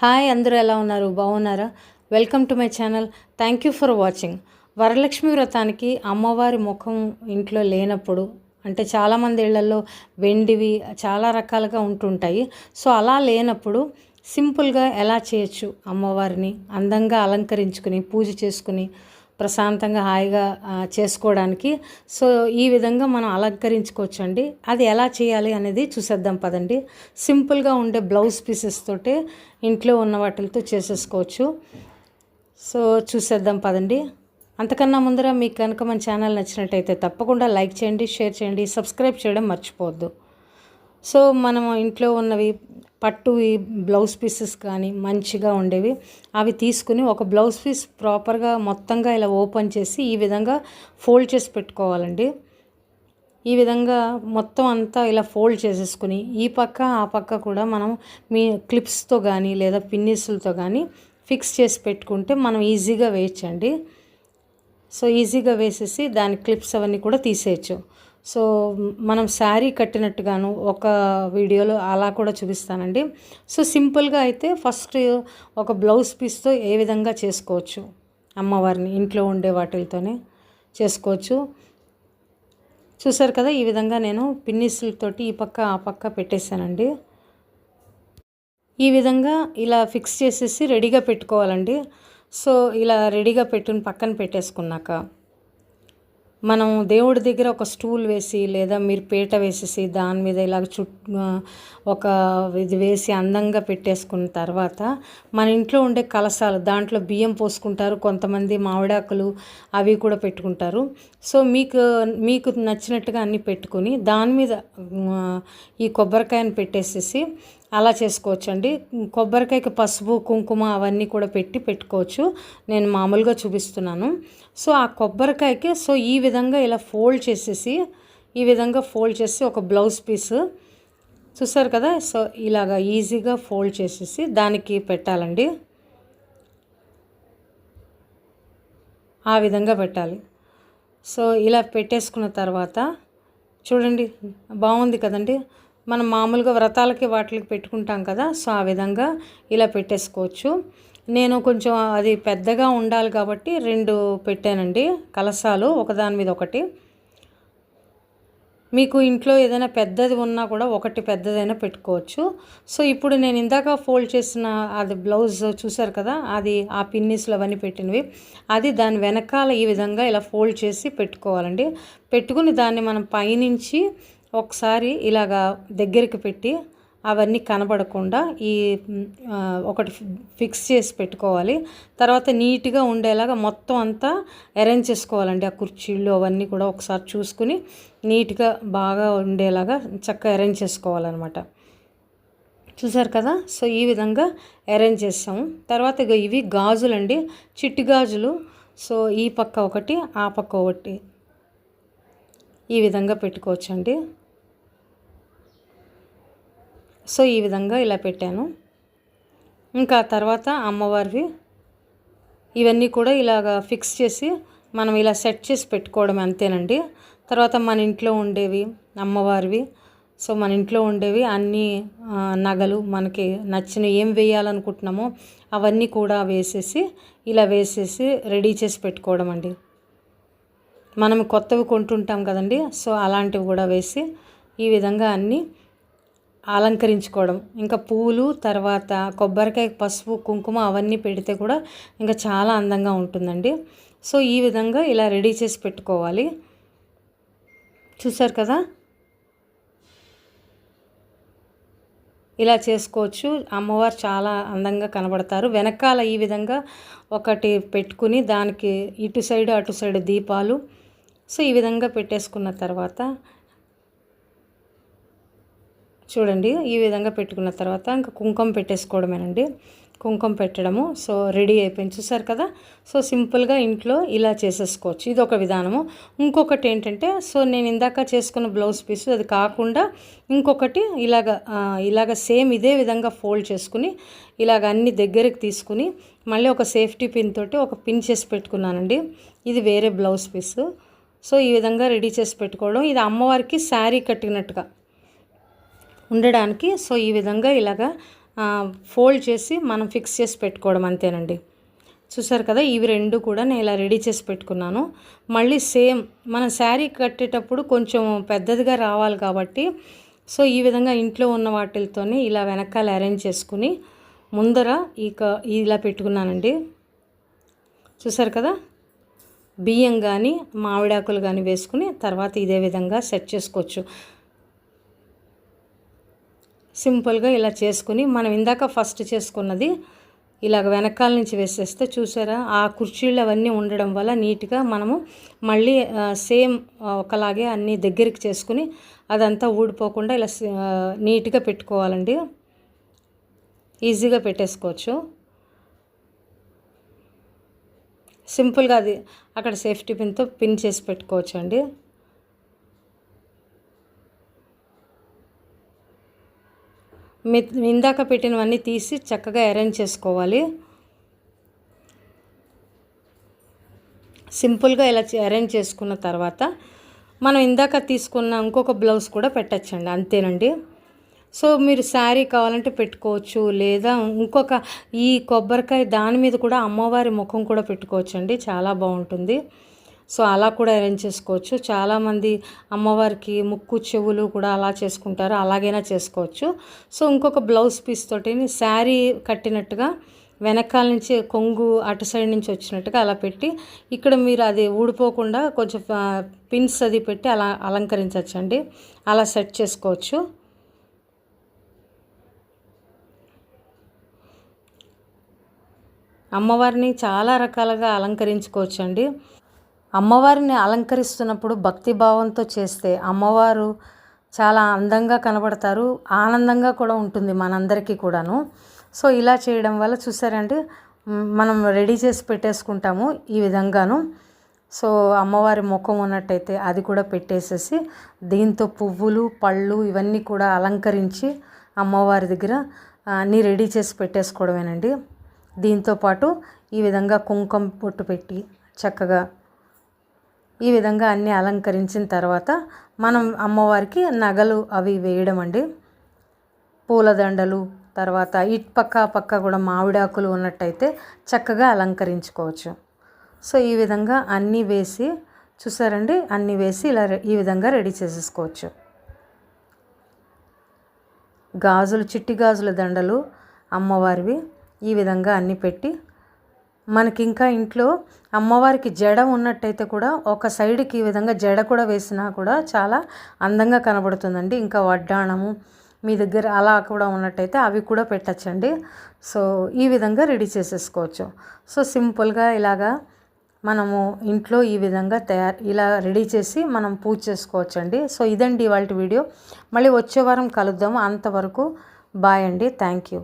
Hi అందరూ ఎలా ఉన్నారు? బాగున్నారా? Welcome to my channel. Thank you for watching. Varalakshmi వ్రతానికి అమ్మవారి ముఖం ఇంట్లో లేనప్పుడు అంటే చాలామంది ఇళ్ళలో వెండివి చాలా రకాలుగా ఉంటుంటాయి. సో అలా లేనప్పుడు సింపుల్గా ఎలా చేయొచ్చు అమ్మవారిని? అందంగా అలంకరించుకుని పూజ చేసుకుని ప్రశాంతంగా హాయిగా చేసుకోవడానికి. సో ఈ విధంగా మనం అలంకరించుకోవచ్చు అండి అది ఎలా చేయాలి అనేది చూసేద్దాం పదండి. సింపుల్గా ఉండే బ్లౌజ్ పీసెస్ తోటే ఇంట్లో ఉన్న వాటితో చేసేసుకోవచ్చు. సో చూసేద్దాం పదండి. అంతకన్నా ముందర మీకు కనుక మన ఛానల్ నచ్చినట్టయితే తప్పకుండా లైక్ చేయండి షేర్ చేయండి సబ్స్క్రైబ్ చేయడం మర్చిపోవద్దు. సో మనం ఇంట్లో ఉన్నవి పట్టు ఈ బ్లౌజ్ పీసెస్ కానీ మంచిగా ఉండేవి. అవి తీసుకుని ఒక బ్లౌజ్ పీస్ ప్రాపర్గా మొత్తంగా ఇలా ఓపెన్ చేసి ఈ విధంగా ఫోల్డ్ చేసి పెట్టుకోవాలండి. ఈ విధంగా మొత్తం అంతా ఇలా ఫోల్డ్ చేసేసుకుని ఈ పక్క ఆ పక్క కూడా మనం మీ క్లిప్స్తో కానీ లేదా పిన్నిస్లతో కానీ ఫిక్స్ చేసి పెట్టుకుంటే మనం ఈజీగా వేయచ్చండి. సో ఈజీగా వేసేసి దాని క్లిప్స్ అవన్నీ కూడా తీసేయచ్చు. సో మనం శారీ కట్టినట్టుగాను ఒక వీడియోలో అలా కూడా చూపిస్తానండి. సో సింపుల్గా అయితే ఫస్ట్ ఒక బ్లౌజ్ పీస్తో ఏ విధంగా చేసుకోవచ్చు? అమ్మవారిని ఇంట్లో ఉండే వాటితోనే చేసుకోవచ్చు. చూసారు కదా ఈ విధంగా నేను పిన్నిస్లతోటి ఈ పక్క ఆ పక్క పెట్టేశానండి. ఈ విధంగా ఇలా ఫిక్స్ చేసేసి రెడీగా పెట్టుకోవాలండి. సో ఇలా రెడీగా పెట్టుని పక్కన పెట్టేసుకున్నాక మనం దేవుడి దగ్గర ఒక స్టూల్ వేసి లేదా మీరు పీట వేసేసి దాని మీద ఇలాగ చుట్టూ ఒక ఇది వేసి అందంగా పెట్టేసుకున్న తర్వాత మన ఇంట్లో ఉండే కలసాలు దాంట్లో బియ్యం పోసుకుంటారు కొంతమంది మామిడాకులు అవి కూడా పెట్టుకుంటారు. సో మీకు మీకు నచ్చినట్టుగా అన్నీ పెట్టుకుని దాని మీద ఈ కొబ్బరికాయను పెట్టేసేసి అలా చేసుకోవచ్చండి. కొబ్బరికాయకి పసుపు కుంకుమ అవన్నీ కూడా పెట్టి పెట్టుకోవచ్చు. నేను మామూలుగా చూపిస్తున్నాను. సో ఆ కొబ్బరికాయకి సో ఈ విధంగా ఇలా ఫోల్డ్ చేసేసి ఈ విధంగా ఫోల్డ్ చేసి ఒక బ్లౌజ్ పీస్. చూసారు కదా? సో ఇలాగా ఈజీగా ఫోల్డ్ చేసేసి దానికి పెట్టాలండి. ఆ విధంగా పెట్టాలి. సో ఇలా పెట్టేసుకున్న తర్వాత చూడండి బాగుంది కదండి? మనం మామూలుగా వ్రతాలకి వాటికి పెట్టుకుంటాం కదా సో ఆ విధంగా ఇలా పెట్టేసుకోవచ్చు. నేను కొంచెం అది పెద్దగా ఉండాలి కాబట్టి రెండు పెట్టానండి కలసాలు ఒకదాని మీద ఒకటి. మీకు ఇంట్లో ఏదైనా పెద్దది ఉన్నా కూడా ఒకటి పెద్దదైనా పెట్టుకోవచ్చు. సో ఇప్పుడు నేను ఇందాక ఫోల్డ్ చేసిన అది బ్లౌజ్ చూసారు కదా అది ఆ పిన్నిస్లు అవన్నీ పెట్టినవి అది దాని వెనకాల ఈ విధంగా ఇలా ఫోల్డ్ చేసి పెట్టుకోవాలండి. పెట్టుకుని దాన్ని మనం పైనుంచి ఒకసారి ఇలాగా దగ్గరికి పెట్టి అవన్నీ కనబడకుండా ఈ ఒకటి ఫిక్స్ చేసి పెట్టుకోవాలి. తర్వాత నీట్గా ఉండేలాగా మొత్తం అంతా అరేంజ్ చేసుకోవాలండి. ఆ కుర్చీలు అవన్నీ కూడా ఒకసారి చూసుకుని నీట్గా బాగా ఉండేలాగా చక్కగా అరేంజ్ చేసుకోవాలన్నమాట. చూసారు కదా? సో ఈ విధంగా అరేంజ్ చేస్తాము. తర్వాత ఇగో ఇవి గాజులండి. చిట్టి గాజులు. సో ఈ పక్క ఒకటి ఆ పక్క ఒకటి. ఈ విధంగా పెట్టుకోవచ్చండి. సో ఈ విధంగా ఇలా పెట్టాను. ఇంకా తర్వాత అమ్మవారివి ఇవన్నీ కూడా ఇలాగ ఫిక్స్ చేసి మనం ఇలా సెట్ చేసి పెట్టుకోవడం అంతేనండి. తర్వాత మన ఇంట్లో ఉండేవి అమ్మవారివి సో మన ఇంట్లో ఉండేవి అన్ని నగలు మనకి నచ్చిన ఏం వేయాలనుకుంటున్నామో అవన్నీ కూడా వేసేసి ఇలా వేసేసి రెడీ చేసి పెట్టుకోవడం అండి. మనం కొత్తవి కొంటుంటాం కదండి సో అలాంటివి కూడా వేసి ఈ విధంగా అన్నీ అలంకరించుకోవడం. ఇంకా పూలు తర్వాత కొబ్బరికాయ పసుపు కుంకుమ అవన్నీ పెడితే కూడా ఇంకా చాలా అందంగా ఉంటుందండి. సో ఈ విధంగా ఇలా రెడీ చేసి పెట్టుకోవాలి. చూసారు కదా? ఇలా చేసుకోవచ్చు. అమ్మవారు చాలా అందంగా కనబడతారు. వెనకాల ఈ విధంగా ఒకటి పెట్టుకుని దానికి ఇటు సైడ్ అటు సైడ్ దీపాలు సో ఈ విధంగా పెట్టేసుకున్న తర్వాత చూడండి ఈ విధంగా పెట్టుకున్న తర్వాత ఇంకా కుంకుమ పెట్టేసుకోవడమేనండి. కుంకుమ పెట్టడము సో రెడీ అయిపోయింది. చూసారు కదా? సో సింపుల్గా ఇంట్లో ఇలా చేసేసుకోవచ్చు. ఇది ఒక విధానము. ఇంకొకటి ఏంటంటే సో నేను ఇందాక చేసుకున్న బ్లౌజ్ పీస్ అది కాకుండా ఇంకొకటి ఇలాగ ఇలాగ సేమ్ ఇదే విధంగా ఫోల్డ్ చేసుకుని ఇలాగ అన్ని దగ్గరికి తీసుకుని మళ్ళీ ఒక సేఫ్టీ పిన్ తోటి ఒక పిన్ చేసి పెట్టుకున్నానండి. ఇది వేరే బ్లౌజ్ పీస్. సో ఈ విధంగా రెడీ చేసి పెట్టుకోవడం. ఇది అమ్మవారికి శారీ కట్టినట్టుగా ఉండడానికి. సో ఈ విధంగా ఇలాగా ఫోల్డ్ చేసి మనం ఫిక్స్ చేసి పెట్టుకోవడం అంతేనండి. చూసారు కదా ఇవి రెండు కూడా నేను ఇలా రెడీ చేసి పెట్టుకున్నాను. మళ్ళీ సేమ్ మన శారీ కట్టేటప్పుడు కొంచెం పెద్దదిగా రావాలి కాబట్టి సో ఈ విధంగా ఇంట్లో ఉన్న వాటితోనే ఇలా వెనకాల అరేంజ్ చేసుకుని ముందర ఇక ఇలా పెట్టుకున్నానండి. చూసారు కదా బియ్యం కానీ మామిడాకులు కానీ వేసుకుని తర్వాత ఇదే విధంగా సెట్ చేసుకోవచ్చు. సింపుల్గా ఇలా చేసుకుని మనం ఇందాక ఫస్ట్ చేసుకున్నది ఇలాగ వెనకాల నుంచి వేసేస్తే చూసారా? ఆ కుర్చీలు అవన్నీ ఉండడం వల్ల నీట్గా మనము మళ్ళీ సేమ్ ఒకలాగే అన్నీ దగ్గరికి చేసుకుని అదంతా ఊడిపోకుండా ఇలా నీట్గా పెట్టుకోవాలండి. ఈజీగా పెట్టేసుకోవచ్చు. సింపుల్గా అది అక్కడ సేఫ్టీ పిన్తో పిన్ చేసి పెట్టుకోవచ్చు అండి ఇందాక పెట్టినవన్నీ తీసి చక్కగా అరేంజ్ చేసుకోవాలి. సింపుల్గా ఇలా అరేంజ్ చేసుకున్న తర్వాత మనం ఇందాక తీసుకున్న ఇంకొక బ్లౌజ్ కూడా పెట్టచ్చండి అంతేనండి. సో మీరు శారీ కావాలంటే పెట్టుకోవచ్చు లేదా ఇంకొక ఈ కొబ్బరికాయ దాని మీద కూడా అమ్మవారి ముఖం కూడా పెట్టుకోవచ్చు అండి చాలా బాగుంటుంది. సో అలా కూడా అరేంజ్ చేసుకోవచ్చు. చాలామంది అమ్మవారికి ముక్కు చెవులు కూడా అలా చేసుకుంటారు. అలాగైనా చేసుకోవచ్చు. సో ఇంకొక బ్లౌజ్ పీస్ తోటి శారీ కట్టినట్టుగా వెనకాల నుంచి కొంగు అటు సైడ్ నుంచి వచ్చినట్టుగా అలా పెట్టి ఇక్కడ మీరు అది ఊడిపోకుండా కొంచెం పిన్స్ అది పెట్టి అలా అలంకరించవచ్చండి అలా సెట్ చేసుకోవచ్చు. అమ్మవారిని చాలా రకాలుగా అలంకరించుకోవచ్చు అండి అమ్మవారిని అలంకరిస్తున్నప్పుడు భక్తిభావంతో చేస్తే అమ్మవారు చాలా అందంగా కనబడతారు ఆనందంగా కూడా ఉంటుంది మనందరికీ కూడాను. సో ఇలా చేయడం వల్ల చూసారండి మనం రెడీ చేసి పెట్టేసుకుంటాము ఈ విధంగాను. సో అమ్మవారి ముఖం ఉన్నట్టయితే అది కూడా పెట్టేసేసి దీంతో పువ్వులు పళ్ళు ఇవన్నీ కూడా అలంకరించి అమ్మవారి దగ్గర అన్నీ రెడీ చేసి పెట్టేసుకోవడమేనండి. దీంతోపాటు ఈ విధంగా కుంకుమ పొట్టు పెట్టి చక్కగా ఈ విధంగా అన్నీ అలంకరించిన తర్వాత మనం అమ్మవారికి నగలు అవి వేయడం అండి. పూలదండలు తర్వాత ఇటు పక్క పక్క కూడా మామిడాకులు ఉన్నట్టయితే చక్కగా అలంకరించుకోవచ్చు. సో ఈ విధంగా అన్నీ వేసి చూసారండి? అన్నీ వేసి ఇలా ఈ విధంగా రెడీ చేసేసుకోవచ్చు. గాజులు చిట్టి గాజుల దండలు అమ్మవారివి ఈ విధంగా అన్ని పెట్టి మనకి ఇంకా ఇంట్లో అమ్మవారికి జడ ఉన్నట్టయితే కూడా ఒక సైడ్కి ఈ విధంగా జడ కూడా వేసినా కూడా చాలా అందంగా కనబడుతుందండి. ఇంకా వడ్డాణము మీ దగ్గర అలా కూడా ఉన్నట్టయితే అవి కూడా పెట్టచ్చండి. సో ఈ విధంగా రెడీ చేసేసుకోవచ్చు. సో సింపుల్గా ఇలాగా మనము ఇంట్లో ఈ విధంగా తయారు ఇలా రెడీ చేసి మనం పూజ చేసుకోవచ్చండి. సో ఇదండి ఇవాళ వీడియో. మళ్ళీ వచ్చే వారం కలుద్దాము. అంతవరకు బాయ్ అండి. Thank you.